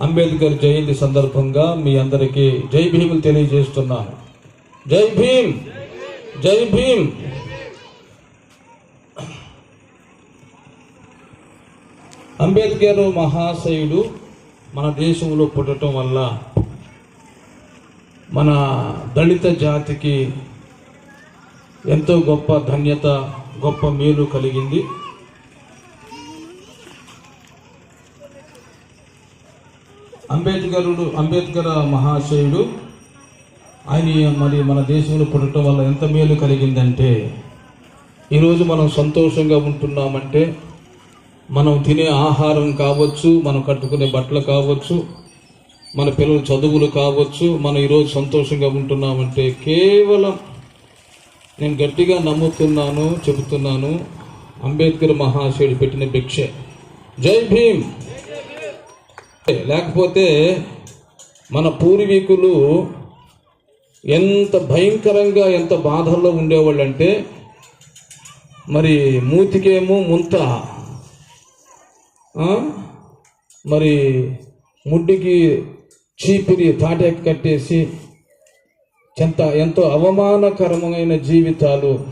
అంబేద్కర్ జయంతి సందర్భంగా మీ అందరికీ జై భీములు తెలియజేస్తున్నాను. జై భీమ్! జై భీమ్! అంబేద్కర్ మహాశయుడు మన దేశంలో పుట్టడం వల్ల మన దళిత జాతికి ఎంతో గొప్ప ధన్యత గొప్ప మేలు కలిగింది. అంబేద్కరుడు అంబేద్కర్ మహాశయుడు ఆయన మరి మన దేశంలో పుట్టడం వల్ల ఎంత మేలు కలిగిందంటే ఈరోజు మనం సంతోషంగా ఉంటున్నామంటే మనం తినే ఆహారం కావచ్చు మనం కట్టుకునే బట్టలు కావచ్చు మన పిల్లల చదువులు కావచ్చు మనం ఈరోజు సంతోషంగా ఉంటున్నామంటే కేవలం నేను గట్టిగా నమ్ముతున్నాను చెబుతున్నాను అంబేద్కర్ మహాశయుడు పెట్టిన భిక్ష. జై భీమ్! లేకపోతే మన పూర్వీకులు ఎంత భయంకరంగా ఎంత బాధల్లో ఉండేవాళ్ళంటే మరి మూతికేమో ముంత మరి ముడ్డికి చీపిరి తాటెక్కి కట్టేసి ఎంత ఎంతో అవమానకరమైన జీవితాలు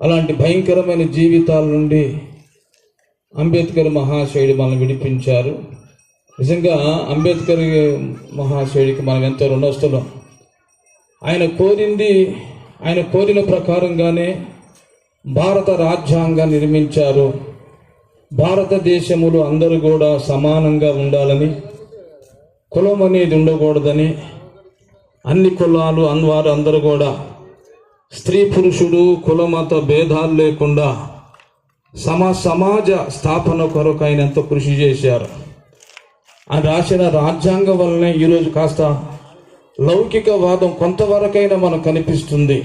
అలాంటి భయంకరమైన జీవితాల నుండి అంబేద్కర్ మహాశయుడు మనల్ని విడిపించారు. నిజంగా అంబేద్కర్ మహాశయుడికి మనం ఎంతో రుణస్తులం ఆయన కోరింది ఆయన కోరిన ప్రకారంగానే భారత రాజ్యాంగాన్ని నిర్మించారు. భారతదేశములు అందరూ కూడా సమానంగా ఉండాలని కులం అనేది ఉండకూడదని అన్ని కులాలు అన్వారు అందరూ కూడా స్త్రీ పురుషుడు కులమత భేదాలు లేకుండా సమా సమాజ స్థాపన కొరకు ఆయన ఎంతో కృషి చేశారు. ఆయన రాసిన రాజ్యాంగం వల్లనే ఈరోజు కాస్త లౌకికవాదం కొంతవరకైనా మనకు కనిపిస్తుంది.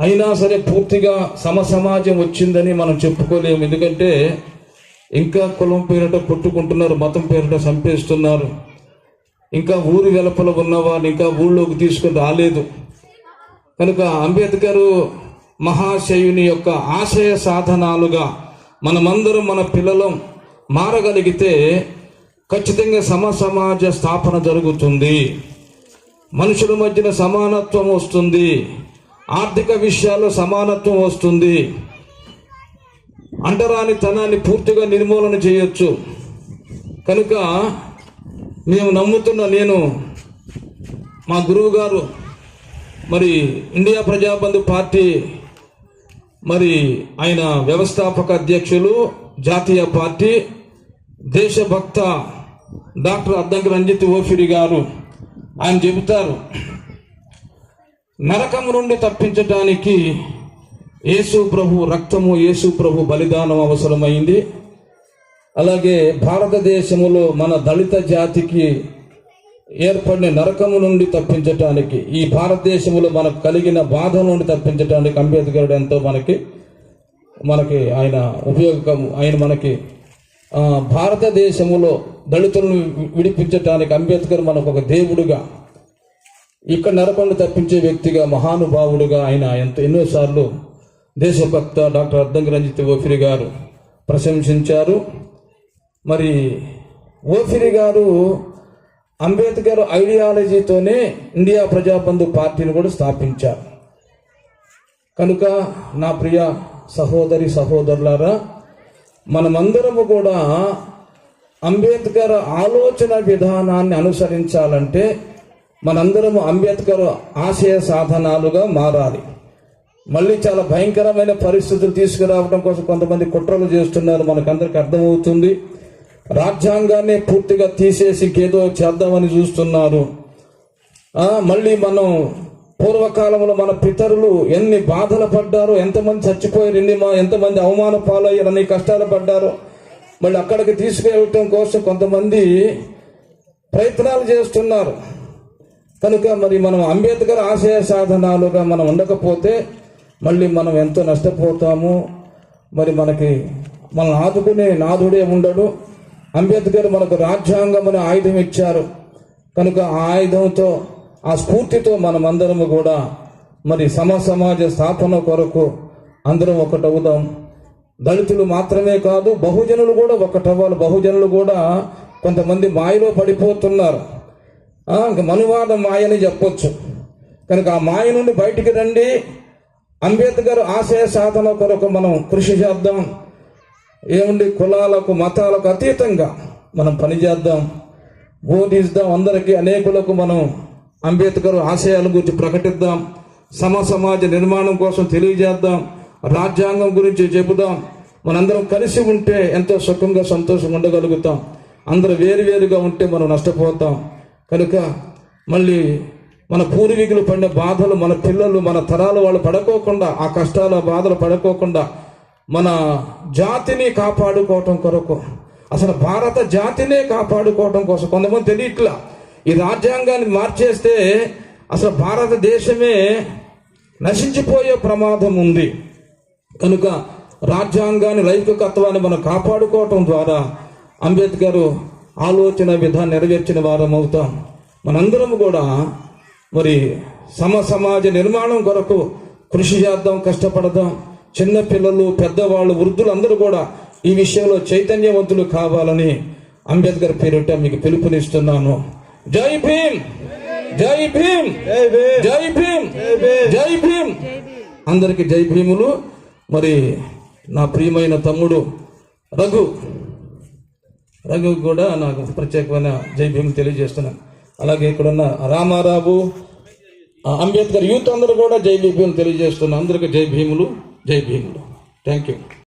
అయినా సరే పూర్తిగా సమసమాజం వచ్చిందని మనం చెప్పుకోలేము. ఎందుకంటే ఇంకా కులం పేరిట కొట్టుకుంటున్నారు మతం పేరిట చంపేస్తున్నారు. ఇంకా ఊరి వెలుపల ఉన్నవారిని ఇంకా ఊళ్ళోకి తీసుకుని రాలేదు. కనుక అంబేద్కర్ మహాశయుని యొక్క ఆశయ సాధనాలుగా మనమందరం మన పిల్లలం మారగలిగితే ఖచ్చితంగా సమ సమాజ స్థాపన జరుగుతుంది. మనుషుల మధ్యన సమానత్వం వస్తుంది. ఆర్థిక విషయాల్లో సమానత్వం వస్తుంది. అంటరాని తనాన్ని పూర్తిగా నిర్మూలన చేయొచ్చు. కనుక మేము నమ్ముతున్న నేను మా గురువు గారు మరి ఇండియా ప్రజాబంధు పార్టీ మరి ఆయన వ్యవస్థాపక అధ్యక్షులు జాతీయ పార్టీ దేశభక్త డాక్టర్ అద్దంకి రంజిత్ ఓఫిరి గారు ఆయన చెబుతారు నరకం నుండి తప్పించటానికి యేసు ప్రభు రక్తము యేసు ప్రభు బలిదానం అవసరమైంది. అలాగే భారతదేశంలో మన దళిత జాతికి ఏర్పడిన నరకము నుండి తప్పించటానికి ఈ భారతదేశంలో మనకు కలిగిన బాధ నుండి తప్పించటానికి అంబేద్కర్ ఎంతో మనకి మనకి ఆయన ఉపయోగకము ఆయన మనకి భారతదేశంలో దళితులను విడిపించటానికి అంబేద్కర్ మనకు ఒక దేవుడుగా ఇక్కడ నరకంలో తప్పించే వ్యక్తిగా మహానుభావుడుగా ఆయన ఎంత ఎన్నోసార్లు దేశభక్త డాక్టర్ అర్ధంగి రంజిత్ ఓఫిరి గారు ప్రశంసించారు. మరి ఓఫిరి గారు అంబేద్కర్ ఐడియాలజీతోనే ఇండియా ప్రజాబంధు పార్టీని కూడా స్థాపించారు. కనుక నా ప్రియ సహోదరి సహోదరులారా మనమందరము కూడా అంబేద్కర్ ఆలోచన విధానాన్ని అనుసరించాలంటే మనందరము అంబేద్కర్ ఆశయ సాధనాలుగా మారాలి. మళ్ళీ చాలా భయంకరమైన పరిస్థితులు తీసుకురావడం కోసం కొంతమంది కుట్రలు చేస్తున్నారు. మనకందరికి అర్థమవుతుంది. రాజ్యాంగాన్ని పూర్తిగా తీసేసి ఇంకేదో చేద్దామని చూస్తున్నారు. మళ్ళీ మనం పూర్వకాలంలో మన పితరులు ఎన్ని బాధలు పడ్డారో ఎంతమంది చచ్చిపోయారు ఎన్ని మా ఎంతమంది అవమాన పాలయ్యారు అన్ని కష్టాలు పడ్డారో మళ్ళీ అక్కడికి తీసుకెళ్ళటం కోసం కొంతమంది ప్రయత్నాలు చేస్తున్నారు. కనుక మరి మనం అంబేద్కర్ ఆశయ సాధనాలుగా మనం ఉండకపోతే మళ్ళీ మనం ఎంతో నష్టపోతాము. మరి మనకి మనల్ని ఆదుకునే నాదుడే ఉండడు. అంబేద్కర్ మనకు రాజ్యాంగం అనే ఆయుధం ఇచ్చారు. కనుక ఆ ఆయుధంతో ఆ స్ఫూర్తితో మనమందరము కూడా మరి సమ సమాజ స్థాపన కొరకు అందరం ఒకటవుదాం. దళితులు మాత్రమే కాదు బహుజనులు కూడా ఒకటవ్వాలి. బహుజనులు కూడా కొంతమంది మాయలో పడిపోతున్నారు. ఇంకా ఇంక మనువాద చెప్పొచ్చు. కనుక ఆ మాయ నుండి బయటికి రండి. అంబేద్కర్ ఆశయ సాధన కొరకు మనం కృషి చేద్దాం. ఏముంది? కులాలకు మతాలకు అతీతంగా మనం పనిచేద్దాం. బోధిద్దాం అందరికీ అనేకులకు మనం అంబేద్కర్ ఆశయాల గురించి ప్రకటిద్దాం. సమ సమాజ నిర్మాణం కోసం తెలియజేద్దాం. రాజ్యాంగం గురించి చెబుదాం. మనందరం కలిసి ఉంటే ఎంతో సుఖంగా సంతోషంగా ఉండగలుగుతాం. అందరూ వేరువేరుగా ఉంటే మనం నష్టపోతాం. కనుక మళ్ళీ మన పూర్వీకులు పడిన బాధలు మన పిల్లలు మన తరాలు వాళ్ళు పడుకోకుండా ఆ కష్టాల బాధలు పడుకోకుండా మన జాతిని కాపాడుకోవటం కొరకు అసలు భారత జాతినే కాపాడుకోవటం కోసం కొంతమంది తెలియట్లా. ఈ రాజ్యాంగాన్ని మార్చేస్తే అసలు భారతదేశమే నశించిపోయే ప్రమాదం ఉంది. కనుక రాజ్యాంగాన్ని లైంగికత్వాన్ని మనం కాపాడుకోవటం ద్వారా అంబేద్కర్ ఆలోచన విధానం నెరవేర్చిన వారం అవుతాం. మనందరం కూడా మరి సమ సమాజ నిర్మాణం కొరకు కృషి చేద్దాం కష్టపడదాం. చిన్న పిల్లలు పెద్దవాళ్ళు వృద్ధులు అందరూ కూడా ఈ విషయంలో చైతన్యవంతులు కావాలని అంబేద్కర్ పేరిట మీకు పిలుపునిస్తున్నాను. జై భీమ్! జై భీమ్! జై భీమ్! జై భీమ్! అందరికి జై భీములు. మరి నా ప్రియమైన తమ్ముడు రఘు. రఘు కూడా నాకు ప్రత్యేకమైన జై భీములు తెలియజేస్తున్నాను అలాగే ఇక్కడున్న రామారావు అంబేద్కర్ యూత్ అందరూ కూడా జై భీములు తెలియజేస్తున్నారు అందరికి జై భీములు జై భీములు. Thank you